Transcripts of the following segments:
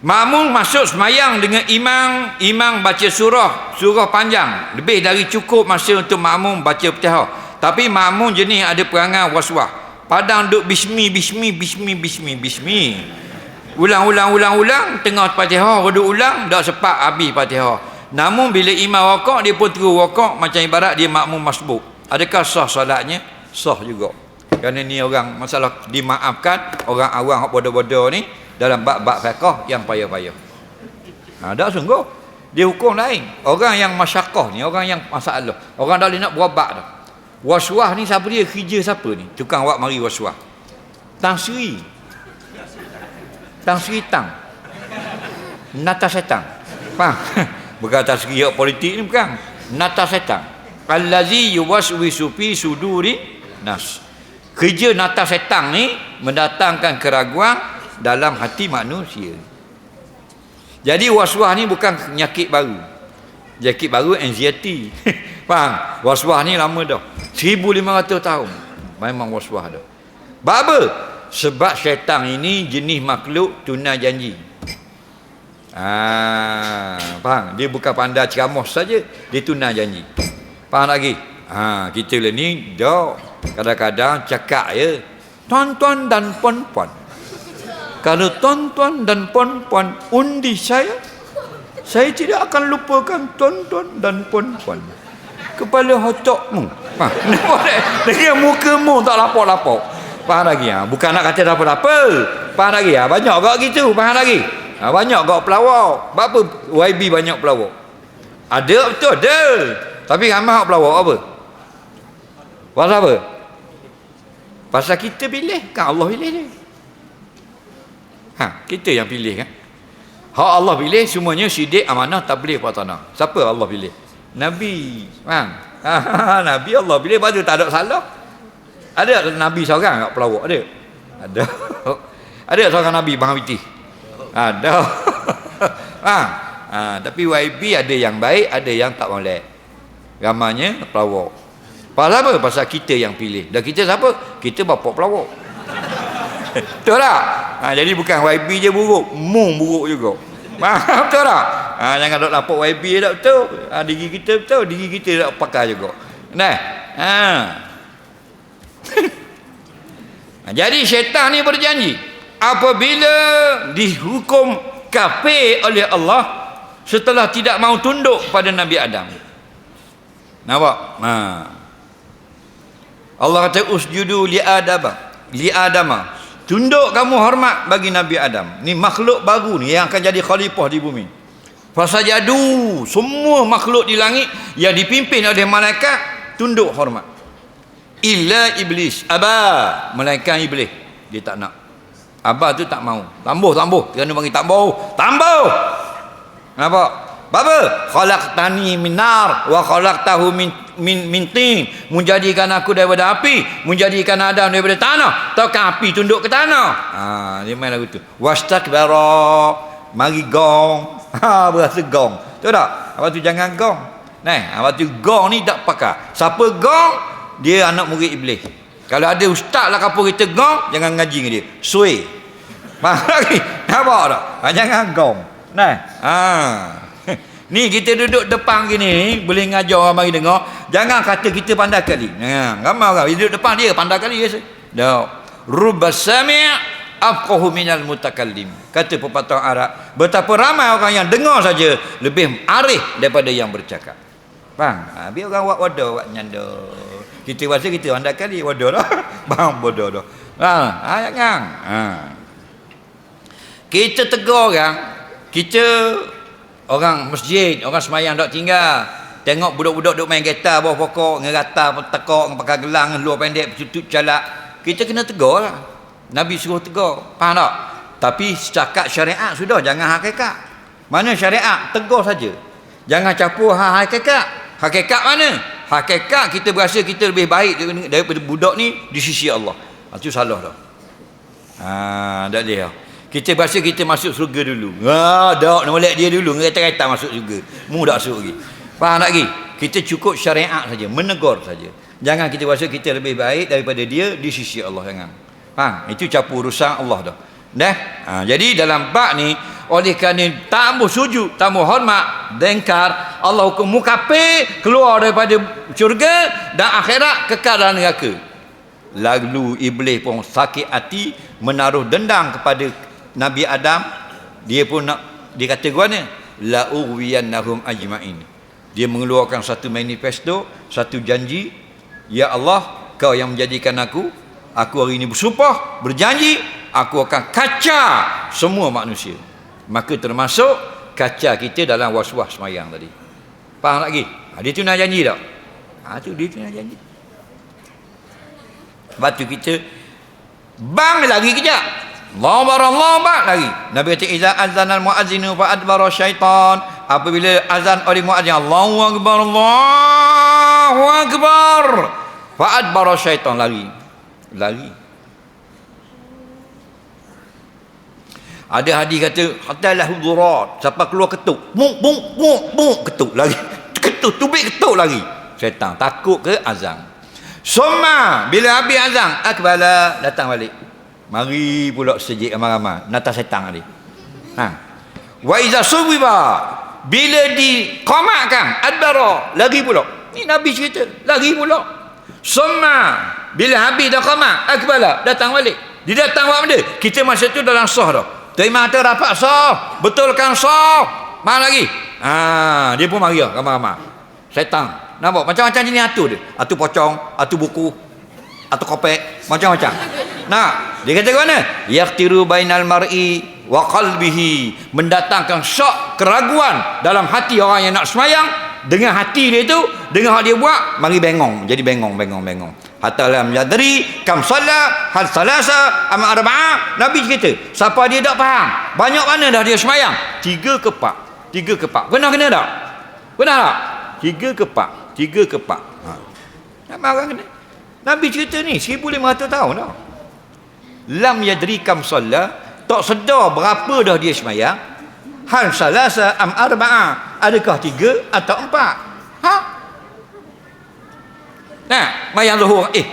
Makmum masuk semayang dengan imam, imam baca surah, surah panjang. Lebih dari cukup masa untuk makmum baca Fatihah. Tapi makmum jenis ada perangai waswah. Padang duk bismi, bismi, bismi, bismi, bismi. Ulang, ulang, ulang, ulang. Tengah Fatihah, duduk ulang, dah sepak habis Fatihah. Namun bila imam wakak, dia pun terus wakak macam ibarat dia makmum masbuk. Adakah sah solatnya? Sah juga. Kerana ni orang masalah dimaafkan orang hak bodoh-bodoh ni dalam bab-bab fiqh yang payah-payah. Ha, tak sungguh. Dia hukum lain. Orang yang masyakah ni, orang yang masalah. Orang dah boleh nak berobat dah. Waswah ni siapa dia? Kerja siapa ni? Tukang awak mari waswah. Tang Sri. Tang Sri Tang. Nata Setang. Faham? Bukan Tang Sri politik ni bukan. Nata Setang. Allazi yuwaswisu fi suduri nas. Kerja nata setang ni mendatangkan keraguan dalam hati manusia. Jadi waswah ni bukan penyakit baru. Penyakit baru anxiety. Faham? Waswah ni lama dah. 1500 tahun. Memang waswah dah. Baba? Sebab syaitan ini jenis makhluk tunai janji. Ah, faham? Dia bukan pandai ceramah saja, dia tunai janji. Faham lagi? Ha, kita lah ni dah kadang-kadang cakap ya. Tuan-tuan dan puan-puan. Kalau tuan-tuan dan puan-puan undi saya, saya tidak akan lupakan tuan-tuan dan puan-puan. Kepala hotokmu. Ha, dengan mukamu tak lapor-lapor. Faham lagi? Ha? Bukan nak kata apa-apa. Faham lagi? Ha? Banyak kau gitu. Faham lagi? Ha, banyak kau pelawak. Apa YB banyak pelawak? Ada betul ada. Tapi ramai pelawak apa? Pasal apa? Pasal kita pilih kan Allah pilih dia. Ha, kita yang pilih kan. Hak Allah pilih semuanya sidik amanah tak boleh buat tanah. Siapa Allah pilih? Nabi. Ha. ha Nabi Allah pilih lepas tak ada salah. Ada Nabi seorang kat pelawak ada? Ada. ada seorang Nabi Bang Witi? Ada. ha. ha. tapi YB ada yang baik, ada yang tak boleh. Ramanya pelawak. Pasal apa? Pasal kita yang pilih. Dan kita siapa? Kita bapak pelawak. Betul tak? Ha, jadi bukan YB je buruk. Mu buruk juga. Faham betul tak? Ha, jangan nak lapuk YB tak betul. Ha, diri kita betul. Diri kita tak pakai juga. Nah. Ha. ha. jadi syaitan ni berjanji. Apabila dihukum kafir oleh Allah setelah tidak mau tunduk pada Nabi Adam. Nampak? Ha. Allah kata usjudu li adama li adama tunduk kamu hormat bagi Nabi Adam. Ni makhluk baru ni yang akan jadi khalifah di bumi. Fasajadu semua makhluk di langit yang dipimpin oleh malaikat tunduk hormat. Illa iblis. Aba malaikat iblis. Dia tak nak. Aba tu tak mau. Tambuh tambuh kerana bagi tambuh tambuh nampak Bapa, khalaqtani min nar wa khalaqtahu min min min tin. Menjadikan aku daripada api, menjadikan Adam daripada tanah. Tahukah api tunduk ke tanah? Ha, dia main lagu tu. Wastakbara, mari gong. Ha, berasa gong. Tahu tak? Apa tu jangan gong. Nah, apa tu gong ni tak pakai. Siapa gong? Dia anak murid iblis. Kalau ada ustaz lah kapur kita gong, jangan ngaji dengan dia. Sui. Faham lagi? Nampak tak? Ha, jangan gong. Nah, ha. Ni kita duduk depan gini boleh ngajar orang mari dengar. Jangan kata kita pandai kali. Ha, ramai orang duduk depan dia pandai kali biasa. Dah. Rubbasami' afqahu minal mutakallim. Kata pepatah Arab, betapa ramai orang yang dengar saja lebih arif daripada yang bercakap. Faham? Ha, biar orang buat wadah, buat nyanda. Kita rasa kita pandai kali wadah dah. Bang bodoh dah. Ha, ha jangan. Ha. Kita tegur orang, kita orang masjid orang semayang dok tinggal. Tengok budak-budak duk main gitar bawah pokok ngerata tekok pakai gelang luar pendek tutup calak kita kena tegur lah. Nabi suruh tegur. Faham tak? Tapi setakat syariat sudah jangan hakikat. Mana syariat? Tegur saja. Jangan capur ha hakikat. Hakikat mana? Hakikat kita berasa kita lebih baik daripada budak ni di sisi Allah. Itu salah dah. Ha tak dia kita rasa kita masuk surga dulu. Ha, dak nak dia dulu, kereta-kereta masuk surga. Mu dak masuk lagi. Faham tak lagi? Kita cukup syariat saja, menegur saja. Jangan kita rasa kita lebih baik daripada dia di sisi Allah jangan. Faham? Itu campur urusan Allah dah. Dah. Ha, jadi dalam bab ni oleh kerana tak mau sujud tak mau hormat dengkar Allah hukum mukafir keluar daripada syurga dan akhirat kekal dalam neraka lalu iblis pun sakit hati menaruh dendam kepada Nabi Adam dia pun nak dia kata gua ni la uwiyannahum ajmain. Dia mengeluarkan satu manifesto satu janji ya Allah kau yang menjadikan aku aku hari ini bersumpah berjanji aku akan kaca semua manusia. Maka termasuk kaca kita dalam was-was semayang tadi. Faham lagi? Ha, dia tu nak janji tak? Ha, tu dia tu nak janji. Sebab tu kita bang lagi kejap Allah bar Allah bar lagi Nabi kata iza azan al muazzinu fa adbara syaitan. Apabila azan oleh muazzin Allahu akbar Allahu akbar. Fa adbara syaitan lagi lagi ada hadis kata hatta lahu durat. Siapa keluar ketuk bung bung bung bung ketuk lagi ketuk tubik ketuk lagi syaitan takut ke azan. Summa bila habis azan akbala datang balik. Mari pula sejik ramai-ramai. Nata setan tadi. Ha. Wa iza subiba bila diqamatkan adbara lagi pula. Ni Nabi cerita lagi pula. Summa bila habis dah qamat akbala datang balik. Dia datang buat benda. Kita masa tu dalam sah dah. Terima kata rapat sah. Betulkan sah. Mana lagi? Ha, dia pun mari lah ramai-ramai. Setan Nampak macam-macam jenis atu dia. Atu pocong, atu buku, atu kopek, macam-macam. Nah, dia kata ke mana? Yaqtiru bainal mar'i wa qalbihi, mendatangkan syok keraguan dalam hati orang yang nak semayang dengan hati dia tu, dengan hal dia buat, mari bengong, jadi bengong, bengong, bengong. Hatta lam yadri kam salla hal salasa am arba'a. Nabi cerita, siapa dia tak faham, banyak mana dah dia semayang? Tiga kepak, tiga kepak. Kena kena tak? Kena tak? Tiga kepak tiga kepak ha. nak marah kena Nabi cerita ni 1500 tahun dah lam yadri kam salla tak sedar berapa dah dia semayang? Hal salasa am arba'a adakah tiga atau empat? Ha? Nah mayang luhur. Eh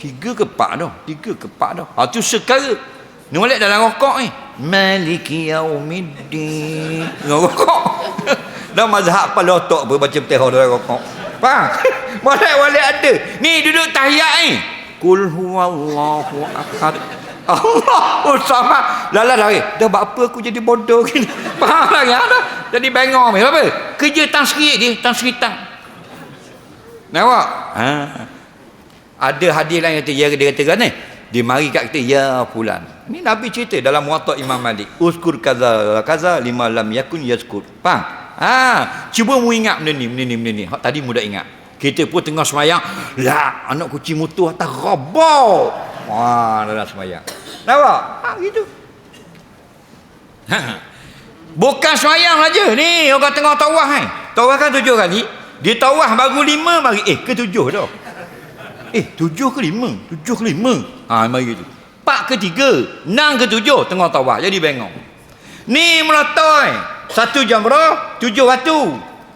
tiga kepak dah tiga kepak dah. Ha tu sekara. Ni molek dalam rokok ni. Maliki yaumiddin. Rokok. Dah mazhab otak pun baca petihah dalam rokok Faham? Walek-walek ada. Ni duduk tahiyat ni. Kul huwallahu ahad. Allahu sama. Lala lari. Dah buat apa aku jadi bodoh gini. Faham lagi? Ada. Jadi bengong ni. Apa? Kerja tang sikit je. Tang sikit. Nampak? Ha. Ada hadis lain kata, ya dia kata kan ni. Dia mari kat kita, ya pulan. Ni Nabi cerita dalam muatak Imam Malik. Uskur kaza kaza lima lam yakun yazkur. Faham? Ha, cuba mu ingat benda ni, benda ni, benda ni. Hak tadi mu dah ingat. Kita pun tengah semayang, lah anak kucing mutu atas robot. Wah, dalam semayang. Nampak? Ha, gitu. Ha. Bukan semayang saja ni, orang tengah tawah kan. Tawah kan tujuh kali. Dia tawah baru lima mari. Eh, ke tujuh dah. Eh, tujuh ke lima? Tujuh ke lima? Ha, mari gitu. Pak ke tiga, enam ke tujuh, tengah tawah. Jadi bengong. Ni meletai. Satu jam berapa? Tujuh waktu.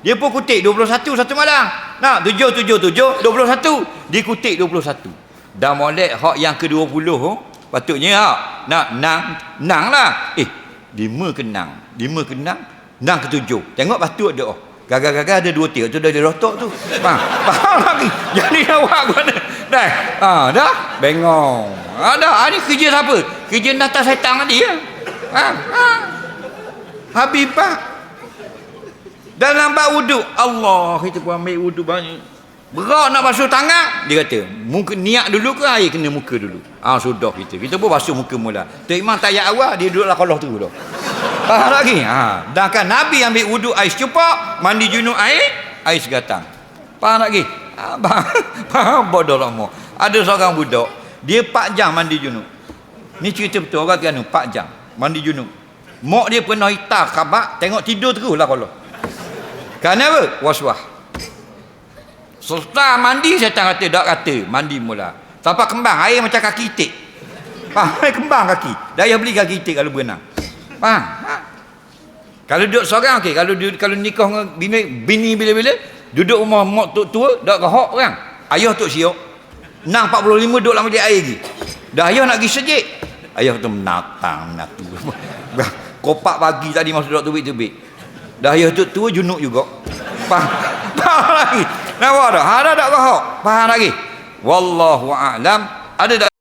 Dia pun dua puluh satu satu malam. Nak tujuh tujuh tujuh dua puluh satu. Dia kutik dua puluh satu. Dah molek hak yang ke dua puluh. Oh. Patutnya hak. Nak nang. Nang lah. Eh. Lima ke nang. Lima ke nang. Nang ke tujuh. Tengok patut dia. Oh. Gagal-gagal ada dua tiga. Tu dah dia rotok tu. Faham? Faham lagi. Jadi awak mana? Dah. Ha, dah. Bengong. Ha, dah. Ha, ni kerja siapa? Kerja nata setan tadi ya. Ha, ha. Habibah dan nampak wuduk. Allah kita pun ambil wuduk banyak. Berat nak basuh tangan. Dia kata muka, niat dulu ke air kena muka dulu? Ah sudah kita. Kita pun basuh muka mula. Tu imam tayat awal dia duduk lah kalau tu dah faham lagi? Ha. dan kan Nabi ambil wuduk air secupak mandi junub air air segatang faham lagi? Ha, faham? Bodoh lah ada seorang budak dia 4 jam mandi junub. Ni cerita betul orang kena 4 jam mandi junub Mak dia pernah hitam kabak tengok tidur terus lah kalau. Kenapa? Waswah. Sultan mandi saya tak kata, tak kata. Mandi mula. Sampai kembang, air macam kaki itik. Faham? Air kembang kaki. Daya beli kaki itik kalau berenang. Faham? Ha? Kalau duduk seorang, okey. Kalau duduk, kalau nikah dengan bini, bini bila-bila, duduk rumah mak tok tua, tak kehok orang. Ayah tok siok. Nang 45 duduk dalam dia air lagi. Dah ayah nak pergi sejik. Ayah tu menatang, menatu. kopak pagi tadi masuk duduk tubik-tubik daya tu tua junuk juga. Faham, faham lagi. Nampak tak? Ada tak kau faham lagi. Wallahu a'lam. Ada tak